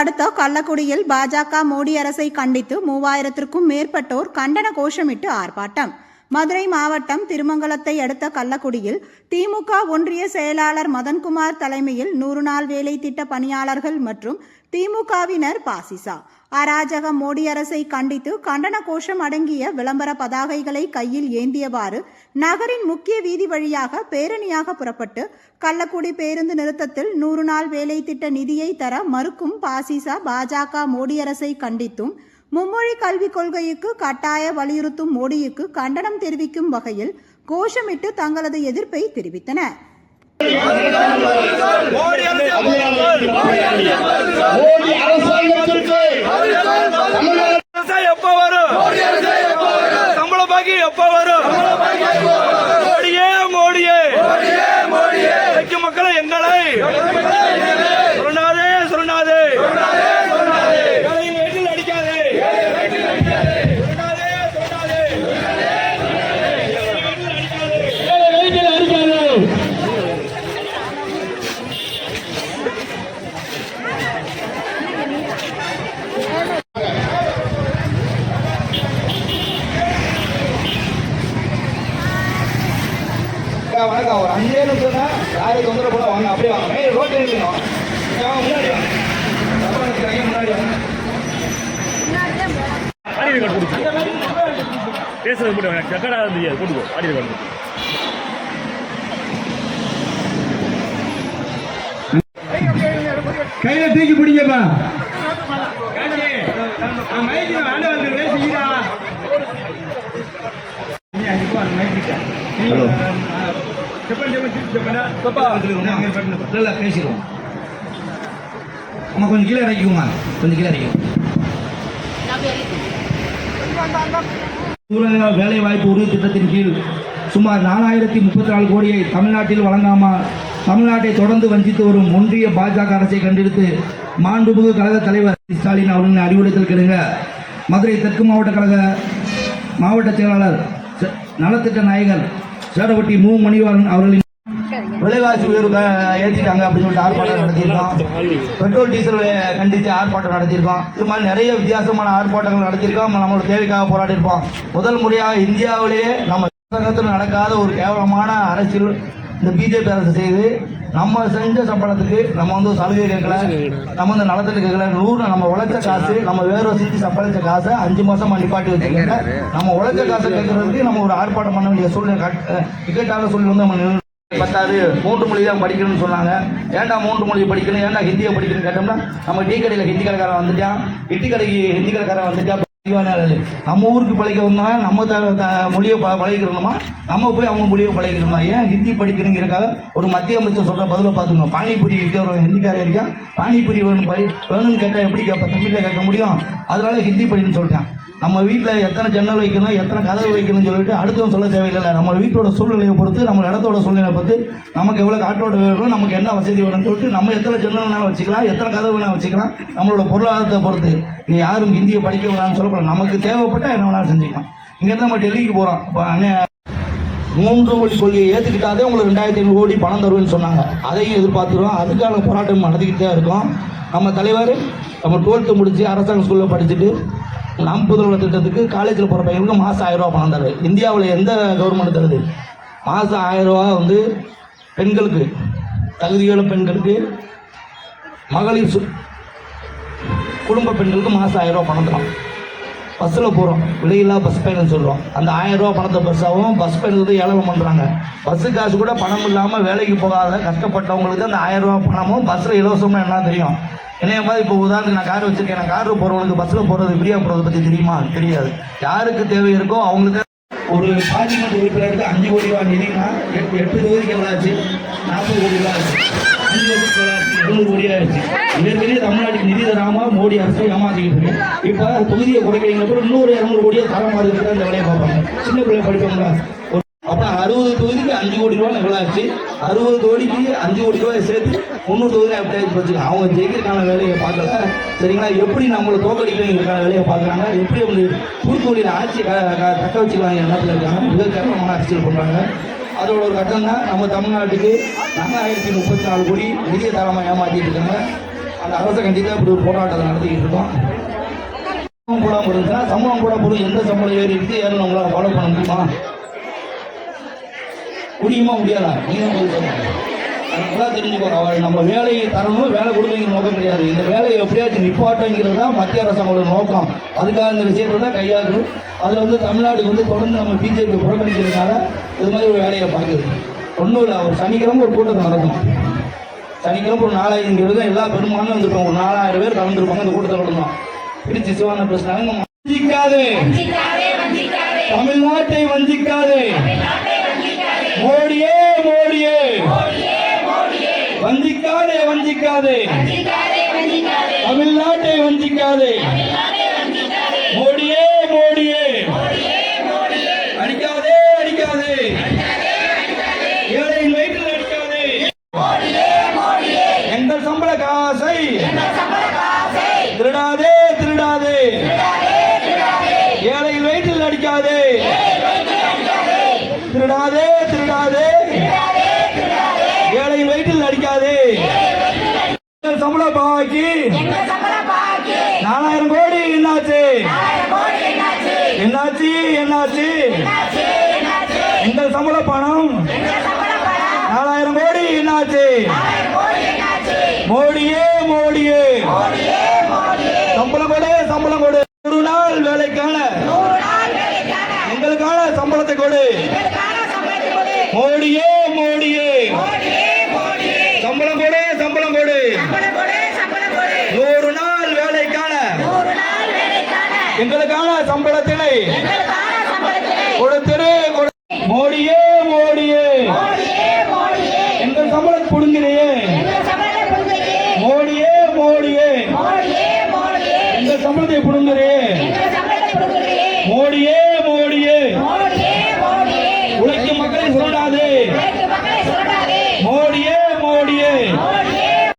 அடுத்த கள்ளக்குடியில் பாஜக மோடி அரசை கண்டித்து மூவாயிரத்திற்கும் மேற்பட்டோர் கண்டன கோஷமிட்டு ஆர்ப்பாட்டம். மதுரை மாவட்டம் திருமங்கலத்தை அடுத்த கள்ளக்குடியில் திமுக ஒன்றிய செயலாளர் மதன்குமார் தலைமையில் நூறு நாள் வேலை திட்ட பணியாளர்கள் மற்றும் திமுகவினர் பாசிசா. அராஜக மோடி அரசை கண்டித்து கண்டன கோஷம் அடங்கிய விளம்பர பதாகைகளை கையில் ஏந்தியவாறு நகரின் முக்கிய வீதி வழியாக பேரணியாக புறப்பட்டு கள்ளக்குடி பேருந்து நிறுத்தத்தில் நூறு நாள் வேலை திட்ட நிதியை தர மறுக்கும் பாசிசா பாஜக மோடி அரசை கண்டித்தும் மும்மொழி கல்விக் கொள்கைக்கு கட்டாய வலியுறுத்தும் மோடிக்கு கண்டனம் தெரிவிக்கும் வகையில் கோஷமிட்டு தங்களது எதிர்ப்பை தெரிவித்தனர் மக்களை எங்களை அக்கா, வணக்கம். ஒரு அஞ்சே நிமிஷம் தான் யாரும் தொந்தரவு கூட வாங்க. அப்படியே வாங்க. மெயின் ரோட்டில் இருக்கணும் வாங்க, முன்னாடி வாங்க. முன்னாடி பேசுறது மட்டும் வேணாம். ரெக்கார்டாக தெரியாது போட்டுக்கோ. ஆடி ரெக்கார்டு கையில தூக்கி பிடிங்கப்பா. ஹலோ. பேசிடுவோம் அம்மா கொஞ்சம் கீழே இறக்கிக்குமா கொஞ்சம் கீழே இறக்கிக்கும் வேலை வாய்ப்பு உறுதி திட்டத்தின் கீழ் சுமார் நாலாயிரத்தி முப்பத்தி நாலு கோடியை தமிழ்நாட்டில் வழங்காமல் தமிழ்நாட்டை தொடர்ந்து வஞ்சித்து வரும் ஒன்றிய பாஜக அரசை கண்டெடுத்து மாண்புமிகு கழக தலைவர் ஸ்டாலின் அவர்களின் அறிவுறுத்தல் கிடங்க மதுரை தெற்கு மாவட்ட கழக மாவட்ட செயலாளர் ச- நலத்திட்ட நாயகர் சேடவட்டி மு. மணிவாரன் அவர்களின் விலைவாசி உயர்வு க- ஏத்திட்டாங்க அப்படின்னு சொல்லிட்டு ஆர்ப்பாட்டம் நடத்தியிருக்கோம். பெட்ரோல் டீசல் கண்டித்து ஆர்ப்பாட்டம் நடத்தியிருக்கோம். இது மாதிரி நிறைய வித்தியாசமான ஆர்ப்பாட்டங்கள் நடத்தியிருக்கோம். நம்ம நம்மளோட தேவைக்காக போராடி இருப்போம் முதல் முறையாக இந்தியாவிலேயே நம்ம அரசாங்கத்தில் நடக்காத ஒரு கேவலமான அரசியல் இந்த பிஜேபி அரசு செய்து நம்ம செஞ்ச சம்பளத்துக்கு நம்ம வந்து சலுகை கேட்கல. நம்ம வந்து நலத்திட்டு கேட்கல. நூறு நம்ம உழைச்ச காசு நம்ம வேற செஞ்சு சம்பாதிச்ச காசை அஞ்சு மாசமா நிப்பாட்டி வச்சுக்கல நம்ம உழைச்ச காசை கேட்கறதுக்கு நம்ம ஒரு ஆர்ப்பாட்டம் பண்ண வேண்டிய சூழ்நிலை டிக்கெட்டாக சொல்லி வந்து நம்ம பத்தாது. மூன்று மொழி தான் படிக்கணும்னு சொன்னாங்க. ஏன்டா மூன்று மொழி படிக்கணும்? ஏன்டா ஹிந்தியை படிக்கணும்னு கேட்டோம்னா நம்ம டீ கடையில் ஹிந்தி கடைக்காரன் வந்துட்டான். இட்லி கடைக்கு ஹிந்தி கடைக்காரன் வந்துட்டான். நம்ம ஊருக்கு பழக நம்ம த த- மொழியை ப- பழகிக்கணுமா நம்ம போய் அவங்க மொழியை பழகிக்கணுமா ஏன்? ஹிந்தி படிக்கணுங்கிறக்காக ஒரு மத்திய அமைச்சர் சொல்கிற பதிலை பார்த்துக்கணும். பானிபூரி விற்க ஒரு ஹிந்திக்காரன் இருக்கான் பானிபூரி வேணும் படி வேணும்னு கேட்டால் எப்படி கேட்ப தமிழில் கேட்க முடியும். அதனால ஹிந்தி படின்னு சொல்லிட்டான். நம்ம வீட்டில் எத்தனை ஜன்னல் வைக்கணும் எத்தனை கதவு வைக்கணும்னு சொல்லிட்டு அடுத்தவங்க சொல்ல தேவையில்லை நம்ம வீட்டோட சூழ்நிலையை பொறுத்து நம்ம இடத்தோட சூழ்நிலையை பொறுத்து நமக்கு எவ்வளோ காற்றோட வேணும் நமக்கு என்ன வசதி வேணும்னு சொல்லிட்டு நம்ம எத்தனை ஜன்னல் வேணாலும் வச்சுக்கலாம் எத்தனை கதவு வேணாலும் வச்சுக்கலாம் நம்மளோட பொருளாதாரத்தை பொறுத்து. நீ யாரும் ஹிந்தியை படிக்க வேணாம்னு சொல்லக்கூடாது நமக்கு தேவைப்பட்டால் என்ன வேணாலும் செஞ்சுக்கலாம். இங்கேருந்து நம்ம டெல்லிக்கு போகிறோம் இப்போ அண்ணன் மூன்று வழி கொள்கையை ஏற்றுக்கிட்டாதே உங்களுக்கு ரெண்டாயிரத்தி ஐநூறு கோடி பணம் தருவேன்னு சொன்னாங்க. அதையும் எதிர்பார்த்துருவோம் அதுக்கான போராட்டம் நடத்திக்கிட்டு தான் இருக்கோம். நம்ம தலைவர் நம்ம டுவெல்த்து முடித்து அரசாங்க ஸ்கூலில் படிச்சுட்டு நாம் புதல்வர் திட்டத்துக்கு காலேஜில் போகிற பையனுக்கு மாதம் ஆயிரம் ரூபா பணம் தருது இந்தியாவில் எந்த கவர்மெண்ட் தருது? மாதம் ஆயிரம் ரூபா வந்து பெண்களுக்கு தகுதியுள்ள பெண்களுக்கு மகளிர் சு குடும்ப பெண்களுக்கு மாதம் ஆயிரம் ரூபா பணம் தரும். பஸ்ஸில் போகிறோம் விலையில்லா பஸ் பயணம் சொல்கிறோம் அந்த ஆயிரம் ரூபா பணத்தை பஸ்ஸாகவும் பஸ் பயணத்தை ஏலம் பண்ணுறாங்க பஸ்ஸு காசு கூட பணம் இல்லாமல் வேலைக்கு போகாத கஷ்டப்பட்டவங்களுக்கு அந்த ஆயிரம் ரூபா பணமும் பஸ்ஸில் இலவசமாக என்ன தெரியும்? என்னைய மாதிரி இப்போ உதாரணத்துக்கு நான் கார் வச்சுருக்கேன். நான் காரில் போகிறவங்களுக்கு பஸ்ஸில் போகிறது ஃப்ரீயாக போகிறத பற்றி தெரியுமா? தெரியாது. யாருக்கு தேவை இருக்கோ அவங்களுக்கு ஒரு பார்லிமெண்ட் உறுப்பினருக்கு அஞ்சு கோடி ரூபா நிதினா எட்டு எட்டு தொகுதிக்கு எவ்வளோ ஆச்சு நாற்பது கோடி ரூபா ஆச்சு அஞ்சு லட்சம் எவ்வளோ ஆச்சு எழுநூறு கோடி ஆயிடுச்சு ஏற்கனவே தமிழ்நாட்டுக்கு நிதி தராம மோடி அரசு ஏமாத்திக்கிட்டு இருக்கு. இப்போ தொகுதியை குறைக்கிறீங்க அப்புறம் இன்னொரு இரநூறு கோடியை தர மாதிரி இருக்கிற அந்த வேலையை பார்ப்பாங்க. சின்ன பிள்ளை படிப்பாங்களா? அப்புறம் அறுபது தொகுதிக்கு அஞ்சு கோடி ரூபா நிகழாச்சு அறுபது கோடிக்கு அஞ்சு கோடி ரூபாய் சேர்த்து முந்நூறு தொகுதி எப்படி வச்சுக்க அவங்க ஜெயிக்கிறதுக்கான வேலையை பார்க்கல. சரிங்களா? எப்படி நம்மளை தோக்கடிக்கிறதுக்கான வேலையை பார்க்குறாங்க? எப்படி வந்து தூத்துக்குடியில் ஆட்சி க- க- தக்க வச்சுக்கலாம் எண்ணத்தில் இருக்காங்க. மிக கேவலமான அரசியல் பண்ணுறாங்க அதோட ஒரு கட்டம் தான் நம்ம தமிழ்நாட்டுக்கு நாலாயிரத்தி முப்பத்தி நாலு கோடி நிதிய தரமாக ஏமாற்றிட்டு இருக்காங்க. அந்த அரசை கண்டிப்பாக இப்படி ஒரு போராட்டத்தை நடத்திக்கிட்டு இருக்கோம். சம்பளம் கூட இருந்தா சம்பளம் கூட போடும் எந்த சம்பளம் ஏறி இருக்கு ஏறணும் உங்களால் ஃபாலோ பண்ண முடியுமா? முடியுமா முடியாதா? நீங்க பதில் நல்லா தெரிஞ்சுக்கணும் அவள் நம்ம வேலையை தரணும் வேலை கொடுக்குங்கிற நோக்கம் கிடையாது. இந்த வேலையை எப்படியாச்சும் நிப்பாட்டங்கிறது தான் மத்திய அரசாங்கோட நோக்கம். அதுக்காக இந்த விஷயத்தை தான் கையாளு அதில் வந்து தமிழ்நாடு வந்து தொடர்ந்து நம்ம பிஜேபி புறக்கணிக்கிறதுனால இது மாதிரி ஒரு வேலையை பார்க்குது. ஒன்றும் இல்லை ஒரு சனிக்கிழமை ஒரு கூட்டம் நடக்கும். சனிக்கிழமை ஒரு நாலாயிரம் பேர் தான் எல்லா பெரும்பாலும் வந்திருப்பாங்க. ஒரு நாலாயிரம் பேர் கலந்துருப்பாங்க இந்த கூட்டத்தில் நடந்தோம் பிடிச்சி சிவான பேசினாங்க வஞ்சிக்காதே. தமிழ்நாட்டை வஞ்சிக்காதே. மோடியே மோடியே வஞ்சிக்காதே வஞ்சிக்காதே தமிழ்நாட்டை வஞ்சிக்காதே மோடியே மோடியே. அடிக்காதே அடிக்காதே. ஏழையின் வயிற்றில் அடிக்காதே. எங்கள் சம்பள காசை திருடாதே திருடாதே. ஏழையின் வயிற்றில் அடிக்காதே. திருடாதே திருடாதே. ஏழையின் அடிக்காதே. சம்பள பாக்கி. நாலாயிரம் கோடி என்னாச்சு? என்னாச்சு என்னாச்சு? எங்கள் சம்பள பணம். நாலாயிரம் கோடி என்னாச்சு? மோடியே மோடியே சம்பளம் கொடு சம்பளம் கொடு ஒரு நாள் வேலைக்கான எங்களுக்கான சம்பளத்தை கொடு மோடியே மோடியே சம்பளம் கொடு சம்பளம் கொடு நூறு நாள் வேலைக்கான எங்களுக்கான சம்பளத்தினை கொடுத்திரு கொடு. மோடியே மோடியே. எங்கள் சம்பளத்தை புடுங்கிறியே மோடியே மோடியே. எங்கள் சம்பளத்தை புடுங்கிறியே மோடியே